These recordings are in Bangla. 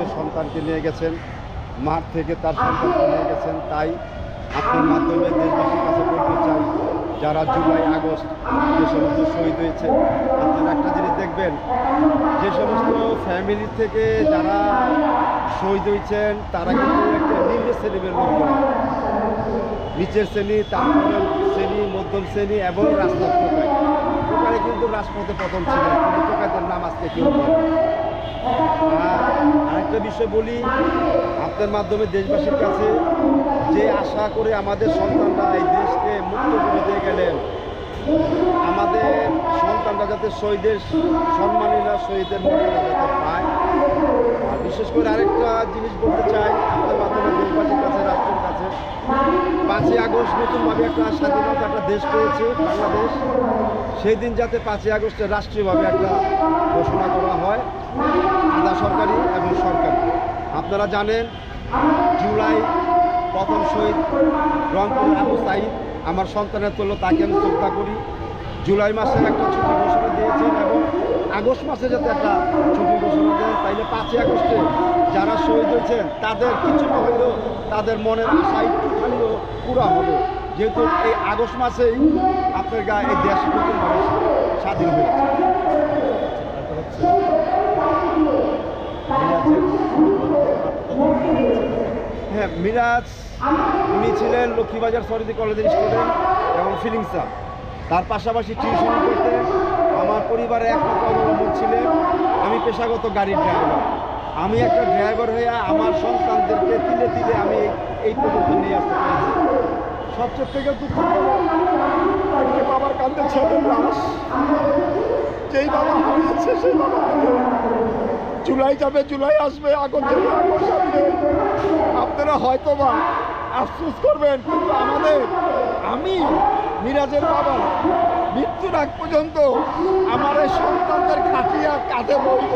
থেকে সন্তানকে নিয়ে গেছেন মাঠ থেকে তার সন্তানকে নিয়ে গেছেন, তাই আপনার মাধ্যমে দেশবাসীর কাছে বলতে চাই, যারা জুলাই, আগস্ট যে সমস্ত শহীদ হয়েছে, আপনারা একটা জিনিস দেখবেন, যে সমস্ত ফ্যামিলি থেকে যারা শহীদ হয়েছেন, তারা কিন্তু একটা নিম্ন শ্রেণির লোক। নিচের শ্রেণি, তারপরে শ্রেণি, মধ্যম শ্রেণি এবং রাস্তার টোকাই টোকারে কিন্তু রাজপথে প্রথম ছিলেন, কিন্তু নাম আজকে কেউ আর আরেকটা বিষয় বলি, আপনার মাধ্যমে দেশবাসীর কাছে যে আশা করে আমাদের সন্তানরা এই দেশকে মুক্ত করে দিয়ে গেলেন, আমাদের সন্তানরা যাতে শহীদের সম্মানীরা শহীদের মর্যাদা যাতে পায়। আর বিশেষ করে আরেকটা জিনিস বলতে চাই, আপনার মাধ্যমে দেশবাসীর কাছে, রাষ্ট্রের কাছে। পাঁচই আগস্ট নতুনভাবে একটা স্বাধীনতা, একটা দেশ পেয়েছে, বাংলাদেশ। সেই দিন যাতে পাঁচই আগস্টে রাষ্ট্রীয়ভাবে একটা ঘোষণা করা হয়, আধা সরকারি এবং সরকারি। আপনারা জানেন, জুলাই প্রথম শহীদ রংপুর আবু সাইদ, আমার সন্তানের তুল্য তাকে আমি শ্রদ্ধা করি। জুলাই মাসে একটা ছুটি ঘোষণা দিয়েছেন এবং আগস্ট মাসে যাতে একটা ছুটি ঘোষণা দেন, তাইলে পাঁচই আগস্টে যারা শহীদ হয়েছেন, তাদের কিছু না হলেও তাদের মনের আশা একটুখানিও পুরা হবে। যেহেতু এই আগস্ট মাসেই আপনার গা এই দেশ নতুনভাবে স্বাধীন হয়েছে। হ্যাঁ মিরাজ উনি ছিলেন লক্ষ্মীবাজার সরদি কলেজের স্টুডেন্ট এবং ফিলিংসা তার পাশাপাশি টিউশন করতেন। আমার পরিবারে একমাত্র অবলম্বন ছিলেন আমি পেশাগত গাড়ির ড্রাইভার আমি একটা ড্রাইভার হয়ে আমার সন্তানদেরকে তিলে তিলে আমি এই পর্যন্ত নিয়ে আসতে পেরেছি। সবচেয়ে থেকে দুঃখ আজকে বাবার কান্দে ছেলের লাশ, যেই বাবা হারিয়েছে, সেই বাবা জুলাই যাবে, জুলাই আসবে আগস্ট যাবে আসবে আপনারা হয়তো বা আফসোস করবেন, কিন্তু আমাদের, আমি, মিরাজের বাবা, মৃত্যুর আগ পর্যন্ত আমার এই সন্তানদের খাটিয়া কাঁধে বইব,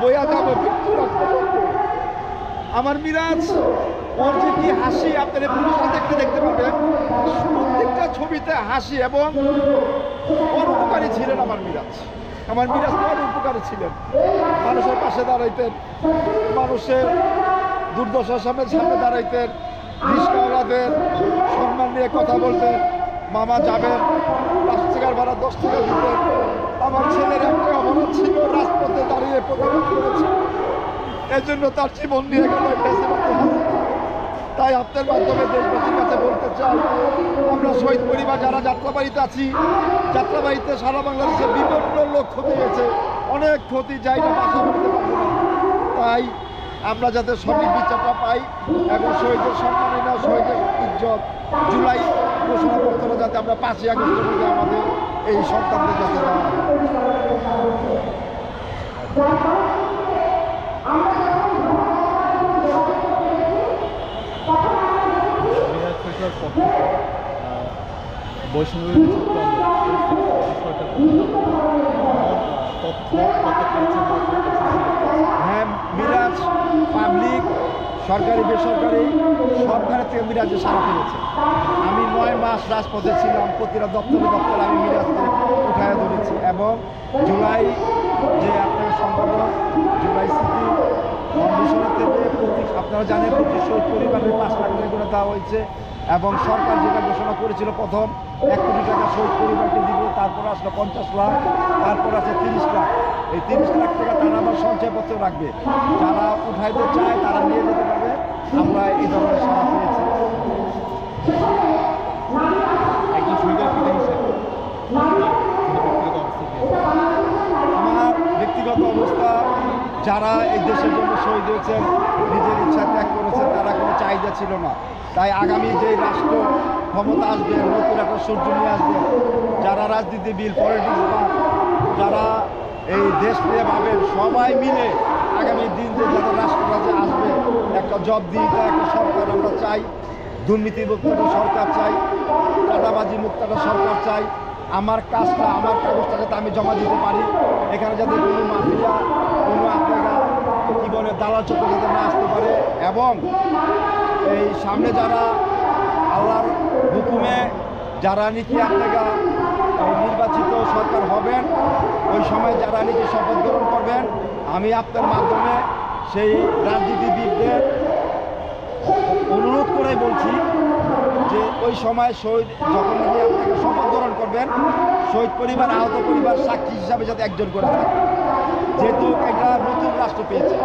বইয়া যাবে মৃত্যুর আগ পর্যন্ত। আমার মিরাজ, ওর যে কি হাসি, আপনারা পুলিশে দেখতে দেখতে পাবেন প্রত্যেকটা ছবিতে হাসি এবং পরোপকারী ছিলেন আমার মিরাজ। আমার মিরাজ পরোপকারী ছিলেন। মানুষের পাশে দাঁড়াইতেন, মানুষের দুর্দশার সামনে সামনে দাঁড়াইতেন রিস্কাওয়ালাদের সম্মান নিয়ে কথা বলতেন, মামা যাবেন পাঁচ টাকার ভাড়া দশ টাকা দিতেন। আমার ছেলের একটা অবরোধ ছিল, রাজপথে দাঁড়িয়ে প্রতিবাদ করেছে। জন্য তার জীবন নিয়ে গেল। তাই আপনার মাধ্যমে দেশবাসীর কাছে বলতে চাই শহীদ পরিবার যারা যাত্রাবাড়িতে আছি, যাত্রাবাড়িতে সারা বাংলাদেশে বিভিন্ন লোক ক্ষতি হয়েছে। অনেক ক্ষতি যাই না বাসা করতে পারব না। তাই আমরা যাতে সঠিক বিচারটা পাই এবং শহীদের সম্মানী না শহীদের ইজ্জত জুলাই ঘোষণাপত্র যাতে আমরা পাঁচই আগস্টের মধ্যে আমাদের এই সন্তানদের যাতে দেওয়া মিরাজ ফেসলার পক্ষ থেকে আহ, বৈষম্য? হ্যাঁ মিরাজ পাবলিক, সরকারি, বেসরকারি সরকারের থেকে মিরাজে সারা পেয়েছে আমি নয় মাস রাজপথে ছিলাম, প্রতিটা দপ্তরে দপ্তরে আমি মিরাজকে উঠায় ধরেছি এবং জুলাই যে আপনার সংগঠন জুলাই সিটি প্রতি আপনারা জানেন প্রতি পরিবারের পাঁচ লাখ টাকা করে দেওয়া হয়েছে এবং সরকার যেটা ঘোষণা করেছিল প্রথম, এক কোটি টাকা শহীদ পরিবারকে দিব, তারপর আসলো পঞ্চাশ লাখ, তারপর আছে তিরিশ লাখ। এই তিরিশ লাখ টাকা তারা আবার সঞ্চয়পত্র রাখবে। যারা উঠাইতে চায় তারা নিয়ে যেতে পারবে। আমরা এই ধরনের সারা পেয়েছি একজন শহীদের পিতা হিসেবে আপনার ব্যক্তিগত অবস্থা কি আছে? আমার ব্যক্তিগত অবস্থা যারা এই দেশের জন্য শহীদ হয়েছেন, নিজের ইচ্ছা ত্যাগ করেছেন, তারা কোনো চাহিদা ছিল না। তাই আগামী যে রাষ্ট্র ক্ষমতা আসবে, নতুন একটা সূর্য নিয়ে আসবে, যারা রাজনীতিবিদ পলিটিক্স বা যারা এই দেশ নিয়ে ভাবেন, সবাই মিলে আগামী দিন যে যাদের রাষ্ট্র রাজে আসবে, একটা জব দিতে একটা সরকার আমরা চাই, দুর্নীতিমুক্ত সরকার চাই চাঁদাবাজি মুক্ত সরকার চাই। আমার কাজটা, আমার কাগজটা যাতে আমি জমা দিতে পারি। এখানে যাতে কোনো মাফিয়া, কোনো আপনারা কী বলে দালাল চক্র যাতে না আসতে পারে। এবং এই সামনে যারা আল্লাহর হুকুমে, যারা নাকি আপনারা নির্বাচিত সরকার হবেন, ওই সময় যারা নাকি শপথ গ্রহণ করবেন, আমি আপনার মাধ্যমে সেই রাজনীতিবিদদের অনুরোধ করে বলছি যে ওই সময় শহীদ যখন নাকি আপনাকে শপথ গ্রহণ করবেন, শহীদ পরিবার, আহত পরিবার সাক্ষী হিসাবে যাতে একজন করে থাকে। যেহেতু এটা নতুন রাষ্ট্র পেয়েছে।